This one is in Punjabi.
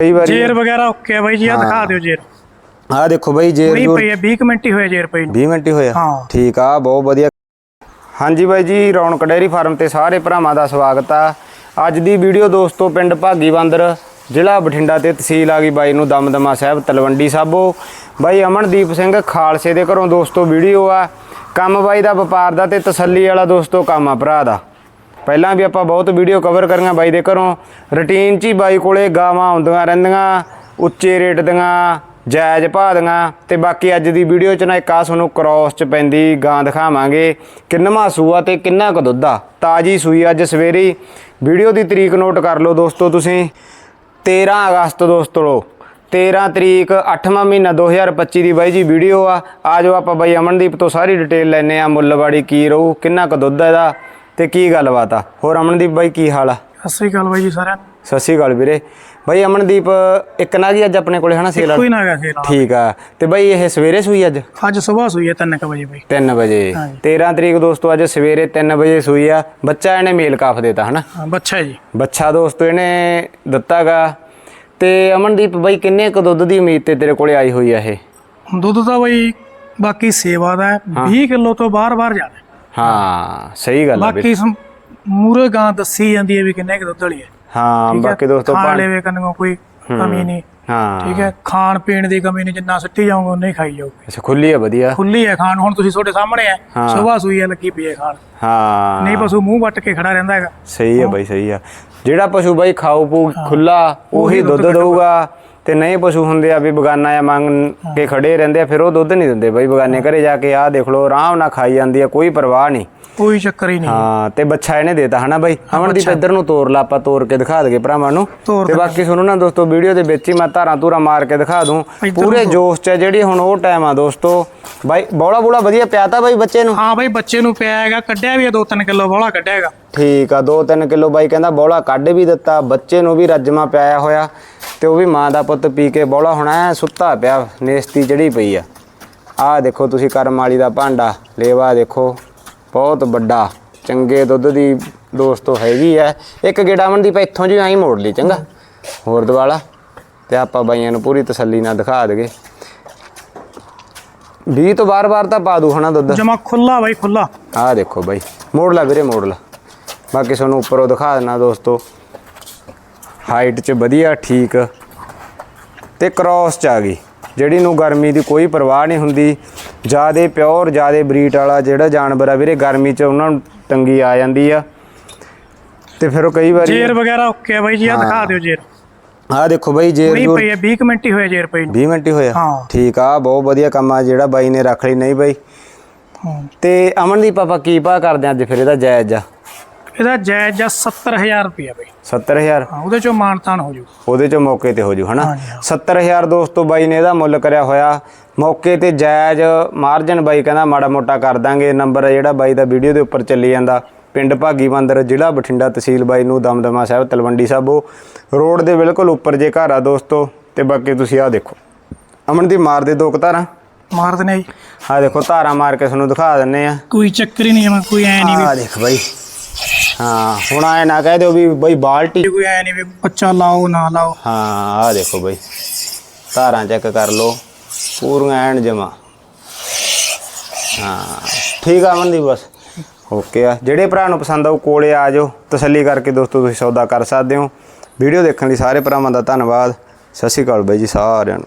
ਕਈ ਵਾਰੀ ਜੇਰ ਵਗੈਰਾ ਓਕੇ ਆ ਬਾਈ ਜੀ ਆ ਦਿਖਾ ਦਿਓ ਜੇਰ। ਆ ਦੇਖੋ ਬਾਈ ਜੇ ਨਹੀਂ ਪਈ ਹੈ 20 ਕੁ ਮਿੰਟ ਹੀ ਹੋਏ ਜੇਰ ਪਈ ਨੂੰ। 20 ਮਿੰਟ ਹੀ ਹੋਇਆ ਹਾਂ। ਠੀਕ ਆ ਬਹੁਤ ਵਧੀਆ। ਹਾਂਜੀ ਬਾਈ ਜੀ ਰੌਣਕ ਡੇਅਰੀ ਫਾਰਮ ਤੇ ਸਾਰੇ ਭਰਾਵਾਂ ਦਾ ਸਵਾਗਤ ਆ। ਅੱਜ ਦੀ ਵੀਡੀਓ ਦੋਸਤੋ ਪਿੰਡ ਭਾਗੀ ਬੰਦਰ ਜ਼ਿਲ੍ਹਾ ਬਠਿੰਡਾ ਤੇ ਤਹਿਸੀਲ ਆ ਗਈ ਬਾਈ ਨੂੰ ਦਮਦਮਾ ਸਾਹਿਬ ਤਲਵੰਡੀ ਸਾਬੋ। ਬਾਈ ਅਮਨਦੀਪ ਸਿੰਘ ਖਾਲਸੇ ਦੇ ਘਰੋਂ ਦੋਸਤੋ ਵੀਡੀਓ ਆ। ਕੰਮ ਬਾਈ ਦਾ ਵਪਾਰ ਦਾ ਤੇ ਤਸੱਲੀ ਵਾਲਾ ਦੋਸਤੋ ਕੰਮ ਆ ਭਰਾ ਦਾ। ਪਹਿਲਾਂ ਵੀ ਆਪਾਂ ਬਹੁਤ ਵੀਡੀਓ ਕਵਰ ਕਰੀਆਂ ਬਾਈ ਦੇ ਘਰੋਂ। ਰੁਟੀਨ 'ਚ ਹੀ ਬਾਈ ਕੋਲੇ ਗਾਵਾਂ ਆਉਂਦੀਆਂ ਰਹਿੰਦੀਆਂ, ਉੱਚੇ ਰੇਟ ਦੀਆਂ, ਜਾਇਜ਼ ਭਾਅ ਦੀਆਂ ਤੇ ਬਾਕੀ ਅੱਜ ਦੀ ਵੀਡੀਓ 'ਚ ਨਾ ਇੱਕ ਆ ਤੁਹਾਨੂੰ ਕ੍ਰੋਸ 'ਚ ਪੈਂਦੀ, ਗਾਂ ਦਿਖਾਵਾਂਗੇ। ਕਿੰਨਵਾਂ ਸੂਆ ਤੇ ਕਿੰਨਾ ਕੁ ਦੁੱਧ ਆ? ਤਾਜੀ ਸੂਈ ਅੱਜ ਸਵੇਰੇ ਵੀਡੀਓ ਦੀ ਤਰੀਕ ਨੋਟ ਕਰ ਲਓ ਦੋਸਤੋ ਤੁਸੀਂ। 13 ਅਗਸਤ ਦੋਸਤੋ 13 ਤਰੀਕ 8ਵਾਂ ਮਹੀਨਾ 2025 ਦੀ ਬਾਈ ਜੀ ਵੀਡੀਓ ਆ। ਆ ਜਾਓ ਆਪਾਂ ਬਾਈ ਅਮਨਦੀਪ ਤੋਂ ਸਾਰੀ ਡਿਟੇਲ ਲੈਨੇ ਆ ਮੁੱਲਵਾੜੀ ਕੀ ਰਹੂ, ਕਿੰਨਾ ਕੁ ਦੁੱਧ ਇਹਦਾ? ਤੇ ਕੀ ਗੱਲਬਾਤ ਆ? ਹੋਰ ਅਮਨਦੀਪ ਬਾਈ ਕੀ ਹਾਲ ਆ? ਸਤਿ ਸ੍ਰੀ ਅਕਾਲ ਬਾਈ ਜੀ ਸਾਰਿਆਂ ਨੂੰ। ਸਤਿ ਸ਼੍ਰੀ ਅਕਾਲ ਵੀਰੇ। ਬਾਈ ਅਮਨਦੀਪ ਇੱਕ ਨਾ ਜੀ ਅੱਜ ਆਪਣੇ ਕੋਲੇ ਹਨਾ ਸੇਲ ਕੋਈ ਨਾ ਗਿਆ ਫੇਰ ਠੀਕ ਆ। ਤੇ ਬਾਈ ਇਹ ਸਵੇਰੇ ਸੂਈ ਅੱਜ? ਅੱਜ ਸਵੇਰ ਸੂਈ ਹੈ 3 ਵਜੇ ਬਾਈ। 3 ਵਜੇ। 13 ਤਰੀਕ ਦੋਸਤੋ ਅੱਜ ਸਵੇਰੇ 3 ਵਜੇ ਸੂਈ ਆ। ਬੱਚਾ ਇਹਨੇ ਮੇਲ ਕਾਫ ਦੇਤਾ ਹਨਾ? ਬੱਚਾ ਜੀ। ਬੱਚਾ ਦੋਸਤੋ ਇਹਨੇ ਦਿੱਤਾਗਾ। ਤੇ ਅਮਨਦੀਪ ਬਾਈ ਕਿੰਨੇ ਕੁ ਦੁੱਧ ਦੀ ਉਮੀਦ ਤੇ ਤੇਰੇ ਕੋਲੇ ਆਈ ਹੋਈ ਆ ਇਹ? ਦੁੱਧ ਤਾਂ ਬਾਈ ਬਾਕੀ ਸੇਵਾ ਦਾ ਹੈ, 20 ਕਿਲੋ ਤੋਂ ਬਾਹਰ-ਬਾਹਰ ਜਾਣਾ ਹਾਂ ਸਹੀ ਗੱਲ ਆ ਵੀਰੇ ਬਾਕੀ ਮੂਰੇ ਗਾਂ ਦੱਸੀ ਜਾਂਦੀ ਹੈ ਵੀ ਕਿੰਨੇ ਕੁ ਦੁੱਧ ਵਾਲੀ ਹੈ। ਹਾਂ ਬਾਕੀ ਦੋਸਤੋ ਖਾਣ ਪਾ- ਲੈਵੇ ਕੰਨੋਂ ਕੋਈ ਕਮੀ ਨਹੀਂ। ਹਾਂ। ਠੀਕ ਹੈ? ਖਾਣ ਪੀਣ ਦੀ ਕਮੀ ਨਹੀਂ ਜਿੰਨਾ ਸਿੱਟੀ ਜਾਓਗੇ ਉਨਾ ਹੀ ਖਾਈ ਜਾਓਗੇ ਅੱਛਾ ਖੁੱਲੀ ਆ ਵਧੀਆ। ਖੁੱਲੀ ਹੈ ਖਾਣ ਹੁਣ ਤੁਸੀਂ ਤੁਹਾਡੇ ਸਾਹਮਣੇ ਹੈ। ਹਾਂ। ਸਵੇਰ ਸੂਈ ਹੈ ਲੱਗੀ ਪਈ ਹੈ ਖਾਣ। ਹਾਂ। ਨਹੀਂ ਪਸ਼ੂ ਮੂੰਹ ਵੱਟ ਕੇ ਖੜਾ ਰਹਿੰਦਾ ਹੈਗਾ। ਸਹੀ ਹੈ ਬਾਈ ਸਹੀ ਆ ਜਿਹੜਾ ਪਸ਼ੂ ਬਾਈ ਖਾਓ ਪੂ ਖੁੱਲਾ ਉਹੀ ਦੁੱਧ ਦਊਗਾ। ਤੇ ਨਹੀਂ ਪਸ਼ੂ ਹੁੰਦੇ ਆ ਵੀ ਬਗਾਨਾ ਆ ਮੰਗ ਕੇ ਖੜੇ ਰਹਿੰਦੇ ਆ ਫਿਰ ਉਹ ਦੁੱਧ ਨਹੀਂ ਦਿੰਦੇ ਬਾਈ ਬਗਾਨੇ ਘਰੇ ਜਾ ਕੇ ਆਹ ਦੇਖ ਲਓ ਆਰਾਮ ਨਾਲ ਖਾਈ ਜਾਂਦੀ ਆ ਕੋਈ ਪਰਵਾਹ ਨਹੀਂ। ਕੋਈ ਚੱਕਰ ਹੀ ਨਹੀਂ। ਹਾਂ ਤੇ ਬੱਚਾ ਇਹਨੇ ਦੇਤਾ ਹਨਾ ਬਾਈ? ਅਮਨਦੀਪ ਇੱਧਰ ਨੂੰ ਤੋਰ ਲਾ ਆਪਾਂ ਤੋਰ ਕੇ ਦਿਖਾ ਦਗੇ ਭਰਾਵਾਂ ਨੂੰ। ਤੇ ਬਾਕੀ ਤੁਹਾਨੂੰ ਨਾ ਦੋਸਤੋ ਵੀਡੀਓ ਦੇ ਵਿੱਚ ਹੀ ਮੈਂ ਧਾਰਾਂ ਧੂਰਾ ਮਾਰ ਕੇ ਦਿਖਾ ਦੂੰ। ਪੂਰੇ ਜੋਸ਼ 'ਚ ਜਿਹੜੀ ਹੁਣ ਉਹ ਟਾਈਮ ਆ ਦੋਸਤੋ ਬਾਈ ਬੋਲਾ ਬੋਲਾ ਵਧੀਆ ਪਿਆਤਾ ਬਾਈ ਬੱਚੇ ਨੂੰ? ਹਾਂ ਬਾਈ ਬੱਚੇ ਨੂੰ ਪਿਆ ਹੈਗਾ ਕੱਢਿਆ ਵੀ 2-3 ਕਿਲੋ ਬੋਲਾ ਕੱਢਿਆ ਹੈਗਾ ਠੀਕ ਆ 2-3 ਕਿਲੋ ਬਾਈ ਕਹਿੰਦਾ ਬੌਲਾ ਕੱਢ ਵੀ ਦਿੱਤਾ ਬੱਚੇ ਨੂੰ ਵੀ ਰੱਜਮਾ ਪਿਆਇਆ ਹੋਇਆ ਤੇ ਉਹ ਵੀ ਮਾਂ ਦਾ ਪੁੱਤ ਪੀ ਕੇ ਬੌਲਾ ਹੋਣਾ ਸੁੱਤਾ ਪਿਆ ਨੇਸਤੀ ਚੜੀ ਪਈ ਆ। ਆਹ ਦੇਖੋ ਤੁਸੀਂ ਕਰਮ ਵਾਲੀ ਦਾ ਭਾਂਡਾ ਲੇਵਾ ਦੇਖੋ ਬਹੁਤ ਵੱਡਾ ਚੰਗੇ ਦੁੱਧ ਦੀ ਦੋਸਤੋ ਹੈਗੀ ਐ। ਇੱਕ ਗੇੜਾ ਦੀ ਪਾ ਇੱਥੋਂ ਜੀ ਐਂ ਮੋੜ ਲਈ ਚੰਗਾ। ਹੋਰ ਦਵਾਲਾ ਤੇ ਆਪਾਂ ਬਾਈਆਂ ਨੂੰ ਪੂਰੀ ਤਸੱਲੀ ਨਾਲ ਦਿਖਾ ਦਗੇ। 20 ਤੋਂ ਬਾਰ-ਬਾਰ ਤਾਂ ਪਾ ਦੂ ਹਨਾ ਦੁੱਧ। ਜਮਾ ਖੁੱਲਾ ਬਾਈ ਖੁੱਲਾ ਆਹ ਦੇਖੋ ਬਾਈ ਮੋੜ ਲਾ ਵੀਰੇ ਮੋੜ ਲਾ। ਬਾਕੀ ਤੁਹਾਨੂੰ ਉੱਪਰੋਂ ਦਿਖਾ ਦੇਣਾ ਦੋਸਤੋ। ਹਾਈਟ 'ਚ ਵਧੀਆ ਠੀਕ। ਤੇ ਕ੍ਰਾਸ 'ਚ ਆ ਗਈ। ਜਿਹੜੀ ਨੂੰ ਗਰਮੀ ਦੀ ਕੋਈ ਪਰਵਾਹ ਨਹੀਂ ਹੁੰਦੀ। ਜਿਆਦੇ ਪਿਓਰ ਜਿਆਦੇ ਬਰੀਡ ਵਾਲਾ ਜਿਹੜਾ ਜਾਨਵਰ ਆ ਵੀਰੇ ਗਰਮੀ 'ਚ ਉਹਨਾਂ ਨੂੰ ਤੰਗੀ ਆ ਜਾਂਦੀ ਆ। ਤੇ ਫਿਰ ਉਹ ਕਈ ਵਾਰੀ ਜੇਰ ਵਗੈਰਾ ਓਕੇ ਆ ਬਾਈ ਜੀ ਆ ਦਿਖਾ ਦਿਓ ਜੇਰ। ਆਹ ਦੇਖੋ ਬਾਈ ਜੇ ਨਹੀਂ ਪਈ ਹੈ 20 ਕੁ ਮਿੰਟ ਹੀ ਹੋਏ ਜੇਰ ਪਈ ਨੂੰ। 20 ਮਿੰਟ ਹੀ ਹੋਇਆ ਹਾਂ। ਠੀਕ ਆ ਬਹੁਤ ਵਧੀਆ ਕੰਮ ਆ ਜਿਹੜਾ ਬਾਈ ਨੇ ਰੱਖ ਲਈ ਨਹੀਂ ਬਾਈ। ਤੇ ਅਮਨਦੀਪ ਆਪਾਂ ਕੀ ਭਾਅ ਕਰਦੇ ਆ ਅੱਜ ਫਿਰ ਇਹਦਾ ਜਾਇਜ਼ ਆ? ਇਹਦਾ ਜਾਇਜ਼ ਆ 70000 ਰੁਪਇਆ ਬਾਈ। 70000 ਹਾਂ ਉਹਦੇ ਚੋਂ ਮਾਨਤਾਨ ਹੋ ਜੂ। ਉਹਦੇ ਚੋਂ ਮੌਕੇ ਤੇ ਹੋ ਜੂ ਹਨਾ? ਹਾਂਜੀ, ਹਾਂ। 70000 ਦੋਸਤੋ ਬਾਈ ਨੇ ਇਹਦਾ ਮੁੱਲ ਕਰਿਆ ਹੋਇਆ। ਮੌਕੇ ਤੇ ਜਾਇਜ਼ ਮਾਰਜਨ ਬਾਈ ਕਹਿੰਦਾ ਮਾੜਾ ਮੋਟਾ ਕਰ ਦਾਂਗੇ। ਨੰਬਰ ਜਿਹੜਾ ਬਾਈ ਦਾ ਵੀਡੀਓ ਦੇ ਉੱਪਰ ਚੱਲੀ ਜਾਂਦਾ। ਪਿੰਡ ਭਾਗੀ ਬੰਦਰ ਜ਼ਿਲ੍ਹਾ ਬਠਿੰਡਾ ਤਹਿਸੀਲ ਬਾਈ ਨੂੰ ਦਮਦਮਾ ਸਾਹਿਬ ਤਲਵੰਡੀ ਸਾਬੋ। ਰੋਡ ਦੇ ਬਿਲਕੁਲ ਉੱਪਰ ਜੇ ਘਰ ਆ ਦੋਸਤੋ ਤੇ ਬਾਕੀ ਤੁਸੀਂ ਆਹ ਦੇਖੋ। ਅਮਨ ਦੀ ਮਾਰ ਦੇ ਦੋ ਕੁ ਧਾਰਾਂ। ਮਾਰ ਦਨੇ ਜੀ। ਆਹ ਦੇਖੋ ਧਾਰਾਂ ਮਾਰ ਕੇ ਤੁਹਾਨੂੰ ਦਿਖਾ ਦਿੰਨੇ ਆ। ਕੋਈ ਚੱਕਰ ਹੀ ਨਹੀਂ ਕੋਈ ਐ ਨਹੀਂ ਆਹ ਦੇਖ ਬਾਈ। ਹਾਂ ਹੁਣ ਆਏ ਨਾ ਕਹਿ ਦਿਓ ਵੀ ਬਾਈ ਬਾਲਟੀ। ਕੋਈ ਐ ਨਹੀਂ ਵੀ ਬੱਚਾ ਲਾਓ ਨਾ ਲਾਓ। ਹਾਂ ਆਹ ਦੇਖੋ ਬਈ। ਧਾਰਾਂ ਚੈੱਕ ਕਰ ਲਓ ਪੂਰੀਆਂ ਐਨ ਜਮਾ। ਹਾਂ ਠੀਕ ਆ ਮੰਦੀ ਬਸ। ਓਕੇ ਆ। ਜਿਹੜੇ ਭਰਾ ਨੂੰ ਪਸੰਦ ਆਉ ਕੋਲੇ ਆ ਜਾਓ। ਤਸੱਲੀ ਕਰਕੇ ਦੋਸਤੋ, ਤੁਸੀਂ ਸੌਦਾ ਕਰ ਸਕਦੇ ਹੋ। ਵੀਡੀਓ ਦੇਖਣ ਲਈ ਸਾਰੇ ਭਰਾਵਾਂ ਦਾ ਧੰਨਵਾਦ। ਸਤਿ ਸ਼੍ਰੀ ਅਕਾਲ ਬਾਈ ਜੀ, ਸਾਰਿਆਂ ਨੂੰ।